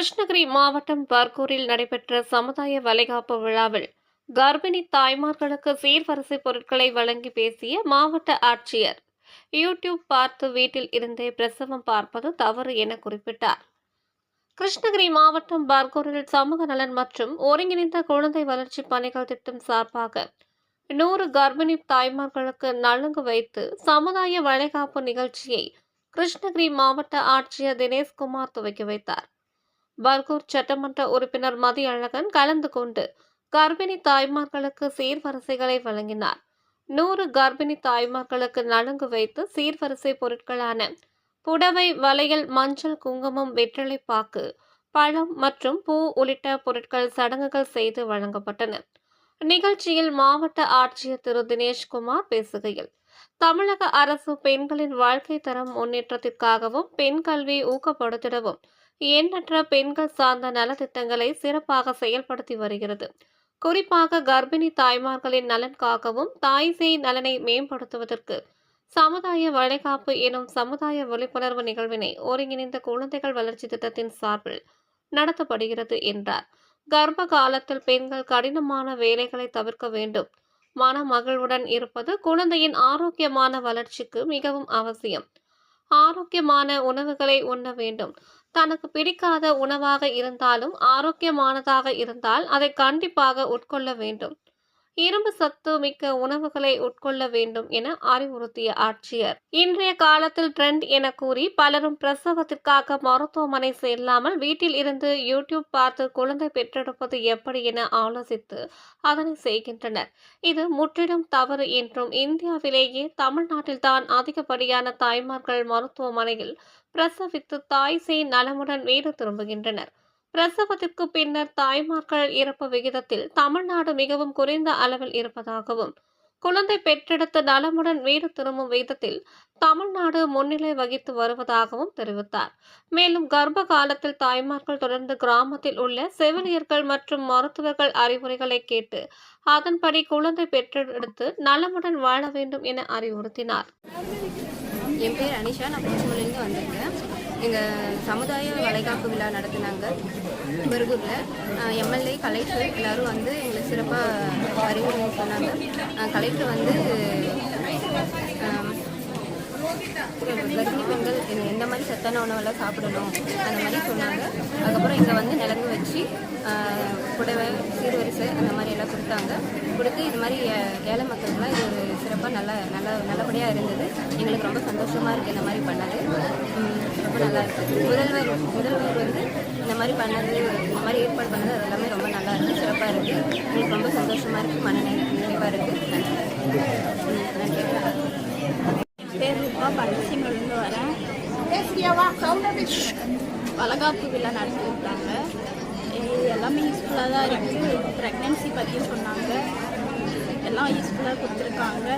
கிருஷ்ணகிரி மாவட்டம் பர்கூரில் நடைபெற்ற சமுதாய வளைகாப்பு விழாவில் கர்ப்பிணி தாய்மார்களுக்கு சீர்வரிசை பொருட்களை வழங்கி பேசிய மாவட்ட ஆட்சியர். யூடியூப் பார்த்து வீட்டில் இருந்தே பிரசவம் பார்ப்பது தவறு என குறிப்பிட்டார். கிருஷ்ணகிரி மாவட்டம் பர்கூரில் சமூக நலன் மற்றும் ஒருங்கிணைந்த குழந்தை வளர்ச்சி பணிகள் திட்டம் சார்பாக நூறு கர்ப்பிணி தாய்மார்களுக்கு நலுங்கு வைத்து சமுதாய வளைகாப்பு நிகழ்ச்சியை கிருஷ்ணகிரி மாவட்ட ஆட்சியர் தினேஷ்குமார் துவக்கி வைத்தார். பர்கூர் சட்டமன்ற உறுப்பினர் மதியழகன் கலந்து கொண்டு கர்ப்பிணி தாய்மார்களுக்கு சீர்வரிசைகளை வழங்கினார். நூறு கர்ப்பிணி தாய்மார்களுக்கு நலுங்கு வைத்து சீர்வரிசை பொருட்களான புடவை வளையல் மஞ்சள் குங்குமம் வெற்றிலை பாக்கு பழம் மற்றும் பூ உள்ளிட்ட பொருட்கள் சடங்குகள் செய்து வழங்கப்பட்டன. நிகழ்ச்சியில் மாவட்ட ஆட்சியர் திரு. தினேஷ்குமார் பேசுகையில் தமிழக அரசு பெண்களின் வாழ்க்கை தரம் முன்னேற்றத்திற்காகவும் பெண் கல்வி ஊக்கப்படுத்திடவும் எண்ணற்ற பெண்கள் சார்ந்த நலத்திட்டங்களை சிறப்பாக செயல்படுத்தி வருகிறது. குறிப்பாக கர்ப்பிணி தாய்மார்களின் நலன் காக்கவும் தாய் சேய் நலனை மேம்படுத்துவதற்கு சமுதாய வளைகாப்பு எனும் சமுதாய விழிப்புணர்வு நிகழ்வினை ஒருங்கிணைந்த குழந்தைகள் வளர்ச்சி திட்டத்தின் சார்பில் நடத்தப்படுகிறது என்றார். கர்ப்ப காலத்தில் பெண்கள் கடினமான வேலைகளை தவிர்க்க வேண்டும். மன மகிழ்வுடன் இருப்பது குழந்தையின் ஆரோக்கியமான வளர்ச்சிக்கு மிகவும் அவசியம். ஆரோக்கியமான உணவுகளை உண்ண வேண்டும். தனக்கு பிடிக்காத உணவாக இருந்தாலும் ஆரோக்கியமானதாக இருந்தால் அதை கண்டிப்பாக உட்கொள்ள வேண்டும். இரும்பு சத்து மிக்க உணவுகளை உட்கொள்ள வேண்டும் என அறிவுறுத்திய ஆட்சியர். இன்றைய காலத்தில் ட்ரெண்ட் என கூறி பலரும் பிரசவத்திற்காக மருத்துவமனை செல்லாமல் வீட்டில் இருந்து யூடியூப் பார்த்து குழந்தை பெற்றெடுப்பது எப்படி என ஆலோசித்து அதனை செய்கின்றனர். இது முற்றிலும் தவறு என்றும் இந்தியாவிலேயே தமிழ்நாட்டில்தான் அதிகப்படியான தாய்மார்கள் மருத்துவமனையில் பிரசவித்து தாய் சேய் நலமுடன் வீடு திரும்புகின்றனர். பிரசவத்திற்கு பின்னர் தாய்மார்கள் இறப்பு விகிதத்தில் தமிழ்நாடு மிகவும் குறைந்த அளவில் இருப்பதாகவும் குழந்தை பெற்றெடுத்து நலமுடன் வீடு திரும்பும் விகிதத்தில் தமிழ்நாடு முன்னிலை வகித்து வருவதாகவும் தெரிவித்தார். மேலும் கர்ப்ப காலத்தில் தாய்மார்கள் தொடர்ந்து கிராமத்தில் உள்ள செவிலியர்கள் மற்றும் மருத்துவர்கள் அறிவுரைகளை கேட்டு அதன்படி குழந்தை பெற்றெடுத்து நலமுடன் வாழ வேண்டும் என அறிவுறுத்தினார். என் பேர் அனிஷா. நான் போச்சமல்லிருந்து வந்திருக்கேன். எங்கள் சமுதாய வளைகாப்பு விழா நடத்தினாங்க மிருகூரில் எம்எல்ஏ கலெக்டர் எல்லாரும் வந்து எங்களுக்கு சிறப்பாக அறிவுரை சொன்னாங்க. கலெக்டர் வந்து கர்ப்பிணி பெண்கள் எந்த மாதிரி சத்தான உணவெல்லாம் சாப்பிடணும் அந்த மாதிரி சொன்னாங்க. அதுக்கப்புறம் இங்கே வந்து நிலங்கு வச்சு சீர்வரிசை அந்த மாதிரி எல்லாம் கொடுத்தாங்க. கொடுத்து இது மாதிரி ஏ- ஏழை மக்களுக்குலாம் இது ஒரு சிறப்பாக நல்ல நல்ல நல்லபடியாக இருந்தது. எங்களுக்கு ரொம்ப சந்தோஷமாக இருக்குது இந்த மாதிரி பண்ணது. ரொம்ப நல்லா இருக்குது முதல்வர் முதல்வர் வந்து இந்த மாதிரி பண்ணது இந்த மாதிரி ஏற்பாடு பண்ணது அது எல்லாமே ரொம்ப நல்லா இருக்குது சிறப்பாக இருக்குது எங்களுக்கு ரொம்ப சந்தோஷமாக இருக்குது மன நிறைவாக இருக்குது நன்றி. நன்றி. பேர் ரூபா வரேன். வளகாப்பு விழா நடத்திருக்காங்க எல்லாமே யூஸ்ஃபுல்லாக தான் இருக்குது ப்ரெக்னென்சி பற்றியும் சொன்னாங்க. எல்லாம் யூஸ்ஃபுல்லாக கொடுத்துருக்காங்க.